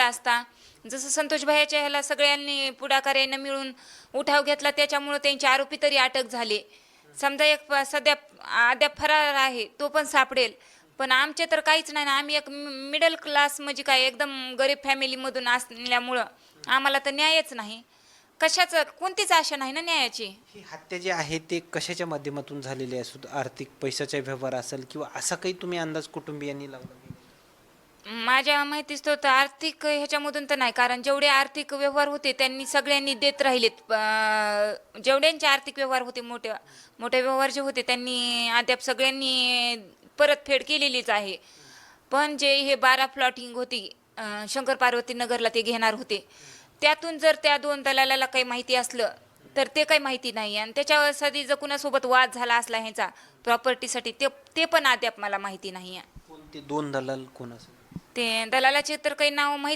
भेटला असता. जसं संतोष भाईच्या ह्याला सगळ्यांनी पुढाकार्यानं मिळून उठाव घेतला त्याच्यामुळं त्यांचे आरोपी तरी अटक झाले. समजा एक सध्या अद्याप फरार आहे तो पण सापडेल. पण आमचे तर काहीच नाही ना आम्ही एक मिडल क्लास म्हणजे काय एकदम गरीब फॅमिलीमधून असल्यामुळं आम्हाला तर न्यायच नाही. कशाचं कोणतीच आशा नाही ना न्यायाची? ही हत्या जी आहे ते कशाच्या माध्यमातून झालेली असो आर्थिक पैशाचा व्यवहार असेल किंवा असा काही तुम्ही अंदाज कुटुंबियांनी लावला? माझ्या माहितीच तो तर आर्थिक ह्याच्यामधून तर नाही. कारण जेवढे आर्थिक व्यवहार होते त्यांनी सगळ्यांनी देत राहिलेत. जेवढ्यांचे आर्थिक व्यवहार होते मोठे मोठे व्यवहार जे होते त्यांनी अद्याप सगळ्यांनी परतफेड केलेलीच आहे. पण जे हे बारा प्लॉटिंग होती शंकर पार्वती नगरला ते घेणार होते. त्यातून जर त्या दोन दलालाला काही माहिती असलं तर ते काही माहिती नाही. आणि त्याच्यासाठी जर कुणासोबत वाद झाला असला ह्याचा प्रॉपर्टीसाठी ते ते पण अद्याप मला माहिती नाही आहे कोणते दोन दलाल कोण असेल? ते दलालाचे तर काही नाव माहीत